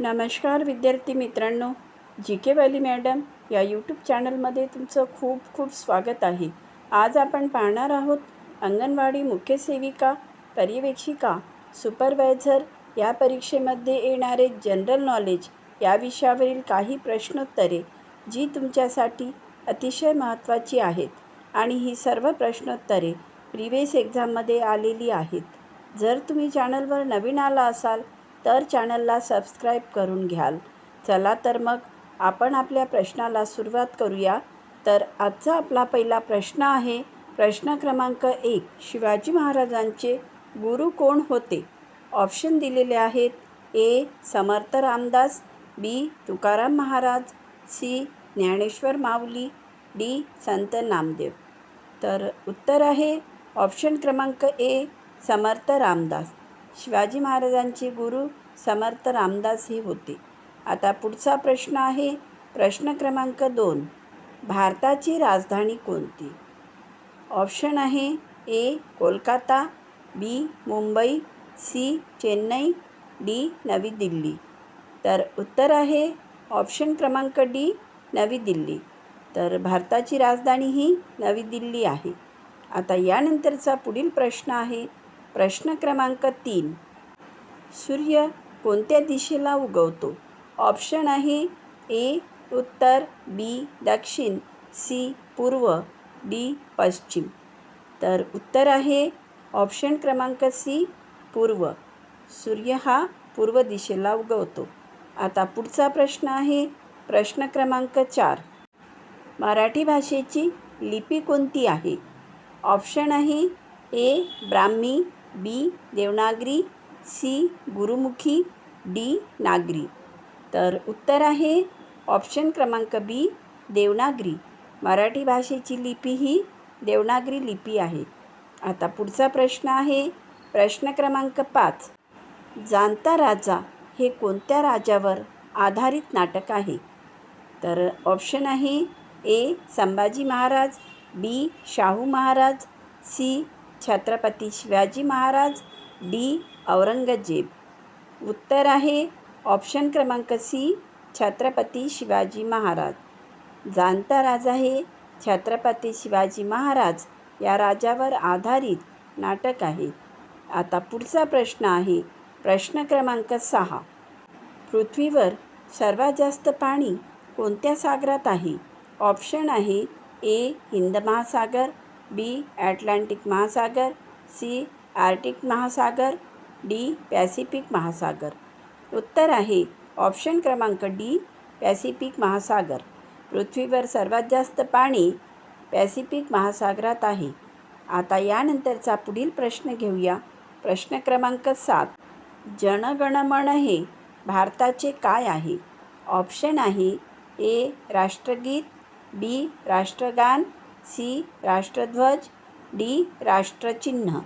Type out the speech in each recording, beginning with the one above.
नमस्कार विद्यार्थी मित्रांनो जी के वॅली मॅडम या यूट्यूब चॅनलमध्ये तुमचं खूप खूप स्वागत आहे. आज आपण पाहणार आहोत अंगणवाडी मुख्य सेविका पर्यवेक्षिका सुपरवायझर या परीक्षेमध्ये येणारे जनरल नॉलेज या विषयावरील काही प्रश्नोत्तरे जी तुमच्यासाठी अतिशय महत्त्वाची आहेत. आणि ही सर्व प्रश्नोत्तरे प्रिवियस एक्झाममध्ये आलेली आहेत. जर तुम्ही चॅनलवर नवीन आला असाल तर चॅनलला सबस्क्राईब करून घ्याल. चला तर मग आपण आपल्या प्रश्नाला सुरुवात करूया. तर आजचा आपला पहिला प्रश्न आहे प्रश्न क्रमांक एक शिवाजी महाराजांचे गुरु कोण होते? ऑप्शन दिलेले आहेत A Samarth Ramdas B Tukaram Maharaj C Dnyaneshwar Mauli D Sant Namdev. तर उत्तर आहे ऑप्शन क्रमांक ए समर्थ रामदास. शिवाजी महाराजांचे गुरु समर्थ रामदास ही होते. आता पुढचा प्रश्न आहे प्रश्न क्रमांक दोन. भारताची राजधानी कोणती? ऑप्शन आहे A Kolkata B Mumbai C Chennai D Navi Delhi. तर उत्तर आहे ऑप्शन क्रमांक डी नवी दिल्ली. तर भारताची राजधानी ही नवी दिल्ली आहे. आता यानंतरचा पुढील प्रश्न आहे प्रश्न क्रमांक तीन. सूर्य कोणत्या दिशेला उगवतो? ऑप्शन आहे ए उत्तर बी दक्षिण सी पूर्व डी पश्चिम. तर उत्तर आहे ऑप्शन क्रमांक सी पूर्व. सूर्य हा पूर्व दिशेला उगवतो. आता पुढचा प्रश्न आहे प्रश्न क्रमांक चार. मराठी भाषेची लिपी कोणती आहे? ऑप्शन आहे A Brahmi B Devanagari C. Gurumukhi D. Nagari. तर उत्तर आहे ऑप्शन क्रमांक बी देवनागरी. मराठी भाषेची लिपी ही देवनागरी लिपी आहे. आता पुढचा प्रश्न आहे. प्रश्न क्रमांक पाच. जाणता राजा हे कोणत्या राजावर आधारित नाटक आहे? तर ऑप्शन आहे A Sambhaji Maharaj B Shahu Maharaj C Chhatrapati Shivaji Maharaj D. Aurangzeb. उत्तर आहे ऑप्शन क्रमांक सी छत्रपती शिवाजी महाराज. जाणता राजा हे छत्रपती शिवाजी महाराज या राजावर आधारित नाटक आहे. आता पुढचा प्रश्न आहे प्रश्न क्रमांक सहा. पृथ्वीवर सर्वात जास्त पाणी कोणत्या सागरात आहे? ऑप्शन आहे ए हिंद महासागर बी ॲटलांटिक महासागर सी आर्टिक महासागर डी पॅसिफिक महासागर. उत्तर आहे ऑप्शन क्रमांक डी पॅसिफिक महासागर. पृथ्वीवर सर्वात जास्त पाणी पॅसिफिक महासागरात आहे. आता यानंतरचा पुढील प्रश्न घेऊया. प्रश्न क्रमांक सात जनगणमन हे भारताचे काय आहे? ऑप्शन आहे ए राष्ट्रगीत बी राष्ट्रगान सी राष्ट्रध्वज डी राष्ट्रचिन्ह.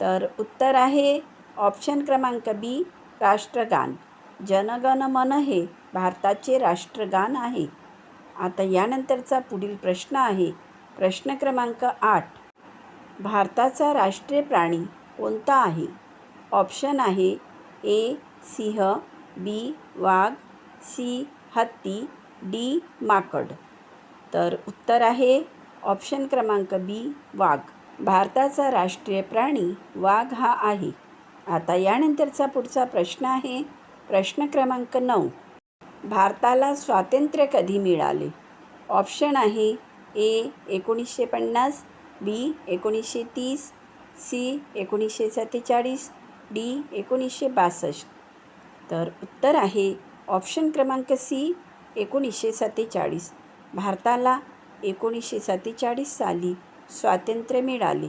तर उत्तर आहे ऑप्शन क्रमांक बी राष्ट्रगान. जनगण मन हे भारताचे राष्ट्रगान आहे. आता यानंतरचा पुढील प्रश्न आहे. प्रश्न क्रमांक आठ. भारताचा राष्ट्रीय प्राणी कोणता आहे? ऑप्शन आहे ए सिंह बी वाघ सी हत्ती डी माकड. तर उत्तर आहे ऑप्शन क्रमांक बी वाघ. भारताचा राष्ट्रीय प्राणी वाघ हा आहे. आता यानंतरचा पुढचा प्रश्न आहे. प्रश्न क्रमांक नऊ. भारताला स्वातंत्र्य कधी मिळाले? ऑप्शन आहे ए एकोणीसशे पन्नास बी एकोणीसशे तीस सी एकोणीसशे सत्तेचाळीस डी एकोणीसशे बासष्ट. तर उत्तर आहे ऑप्शन क्रमांक सी एकोणीसशे सत्तेचाळीस. भारताला एकोणीसशे सत्तेचाळीस साली स्वातंत्र्य मिळाले.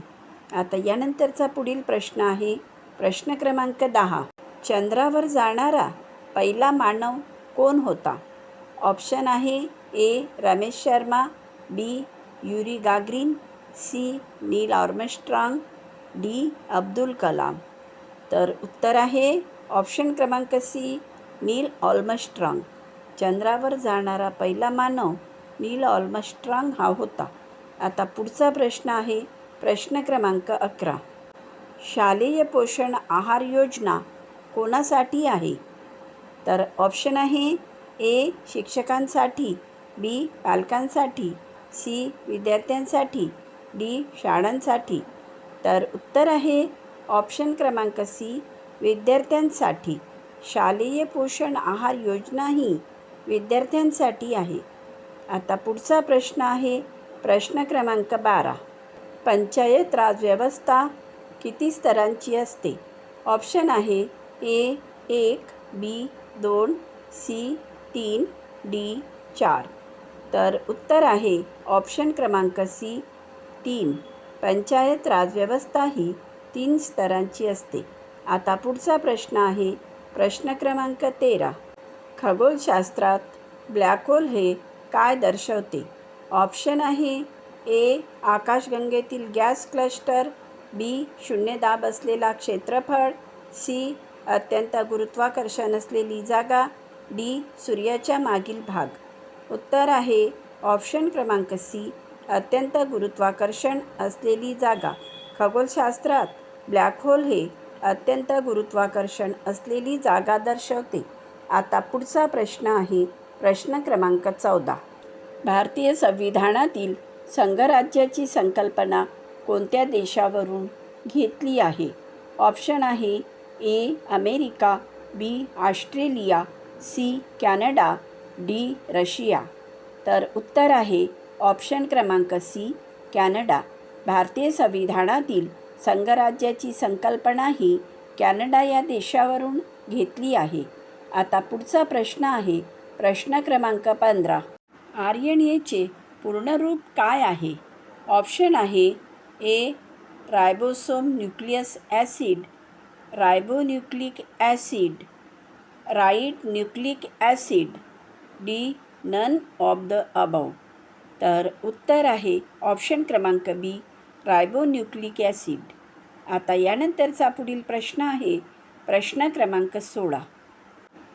आता यानंतरचा पुढील प्रश्न आहे प्रश्न क्रमांक दहा. चंद्रावर जाणारा पहिला मानव कोण होता? ऑप्शन आहे A. Ramesh Sharma B. Yuri Gagarin C. Neil Armstrong D. Abdul Kalam. तर उत्तर आहे ऑप्शन क्रमांक सी. नील ऑल्मस्ट्रॉंग चंद्रावर जाणारा पहिला मानव नील ऑल्मस्ट्रॉंग हा होता. आता पुढचा प्रश्न आहे प्रश्न क्रमांक अकरा. शालेय पोषण आहार योजना कोणासाठी आहे? तर ऑप्शन आहे ए शिक्षकांसाठी बी पालकांसाठी सी विद्यार्थ्यांसाठी डी शाळांसाठी. तर उत्तर आहे ऑप्शन क्रमांक सी विद्यार्थ्यांसाठी. शालेय पोषण आहार योजना ही विद्यार्थ्यांसाठी आहे. आता पुढचा प्रश्न आहे. प्रश्न क्रमांक बारा. पंचायत राज व्यवस्था किती स्तरांची असते? ऑप्शन आहे ए एक बी दोन सी तीन डी चार. तर उत्तर आहे ऑप्शन क्रमांक सी तीन. पंचायत राज व्यवस्था ही तीन स्तरांची असते. आता पुढचा प्रश्न आहे. प्रश्न क्रमांक तेरा. खगोलशास्त्रात ब्लॅक होल हे काय दर्शवते? ऑप्शन आहे ए आकाशगंगेतील गॅस क्लस्टर बी शून्य दाब असलेला क्षेत्रफळ सी अत्यंत गुरुत्वाकर्षण असलेली जागा डी सूर्याच्या मागील भाग. उत्तर आहे ऑप्शन क्रमांक सी अत्यंत गुरुत्वाकर्षण असलेली जागा. खगोलशास्त्रात ब्लॅक होल हे अत्यंत गुरुत्वाकर्षण असलेली जागा दर्शवते. आता पुढचा प्रश्न आहे प्रश्न क्रमांक चौदा. भारतीय संविधानातील संघराज्याची संकल्पना कोणत्या देशावरून घेतली आहे? ऑप्शन आहे A America B Australia C Canada D Russia. तर उत्तर आहे ऑप्शन क्रमांक सी कॅनडा. भारतीय संविधानातील संघराज्याची संकल्पना ही कॅनडा या देशावरून घेतली आहे. आता पुढचा प्रश्न आहे प्रश्न क्रमांक पंधरा. आर्यणीचे पूर्ण रूप काय आहे? ऑप्शन आहे A ribosome nucleus acid ribonucleic acid right nucleic acid D none of the above. तर उत्तर आहे ऑप्शन क्रमांक बी रायबोन्यूक्लिक ॲसिड. आता यानंतरचा पुढील प्रश्न आहे प्रश्न क्रमांक सोळा.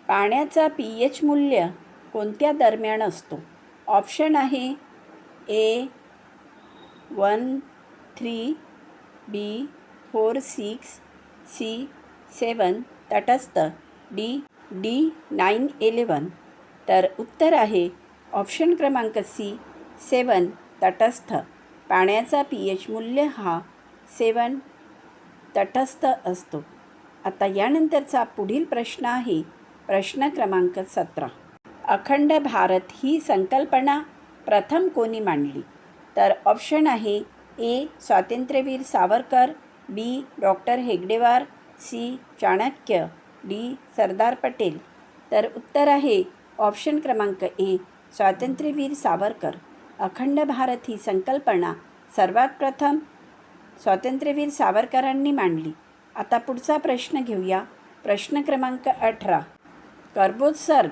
पाण्याचा पी एच मूल्य कोणत्या दरम्यान असतो? ऑप्शन आहे A one three B four six C seven तटस्थ डी डी नाईन इलेवन तर उत्तर आहे ऑप्शन क्रमांक सी सेवन तटस्थ. पाण्याचा पी एच मूल्य हा सेवन तटस्थ असतो. आता यानंतरचा पुढील प्रश्न आहे प्रश्न क्रमांक सतरा. अखंड भारत ही संकल्पना प्रथम कोणी मांडली? तर ऑप्शन आहे A. Swatantryaveer Savarkar B. Doctor हेगडेवार C. Chanakya D. Sardar Patel. तर उत्तर आहे ऑप्शन क्रमांक ए. स्वातंत्र्यवीर सावरकर. अखंड भारत ही संकल्पना सर्वात प्रथम स्वातंत्र्यवीर सावरकरांनी मांडली. आता पुढचा प्रश्न घेऊया. प्रश्न क्रमांक अठरा. कर्बोत्सर्ग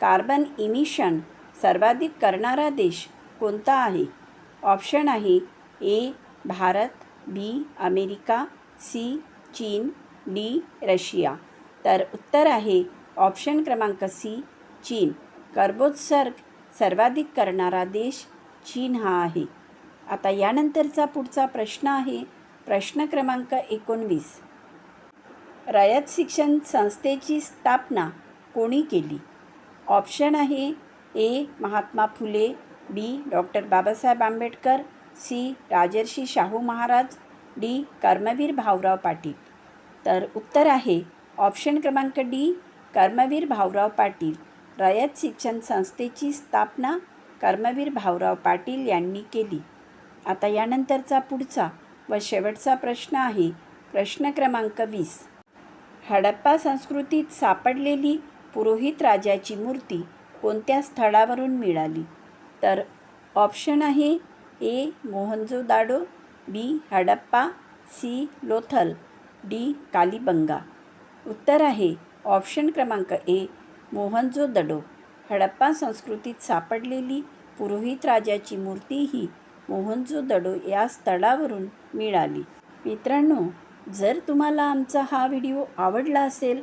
कार्बन इमिशन सर्वाधिक करणारा देश कोणता आहे? ऑप्शन आहे A Bharat B America C चीन डी रशिया. तर उत्तर आहे ऑप्शन क्रमांक सी चीन. कर्बोत्सर्ग सर्वाधिक करणारा देश चीन हा आहे. आता यानंतरचा पुढचा प्रश्न आहे. प्रश्न क्रमांक एकोणवीस. रयत शिक्षण संस्थेची स्थापना कोणी केली? ऑप्शन आहे A Mahatma Phule B doctor Babasaheb Ambedkar C Rajarshi Shahu Maharaj D Karmaveer Bhaurao Patil. तर उत्तर आहे ऑप्शन क्रमांक डी कर्मवीर भाऊराव पाटील. रयत शिक्षण संस्थेची स्थापना कर्मवीर भाऊराव पाटील यांनी केली. आता यानंतरचा पुढचा व शेवटचा प्रश्न आहे प्रश्न क्रमांक वीस. हडप्पा संस्कृतीत सापडलेली पुरोहित राजाची मूर्ती कोणत्या स्थळावरून मिळाली? तर ऑप्शन आहे A Mohenjo Daro B Harappa C Lothal D Kalibanga. उत्तर आहे ऑप्शन क्रमांक ए मोहनजो दडो. हडप्पा संस्कृतीत सापडलेली पुरोहित राजाची मूर्ती ही मोहनजो दडो या स्थळावरून मिळाली. मित्रांनो जर तुम्हाला आमचा हा व्हिडिओ आवडला असेल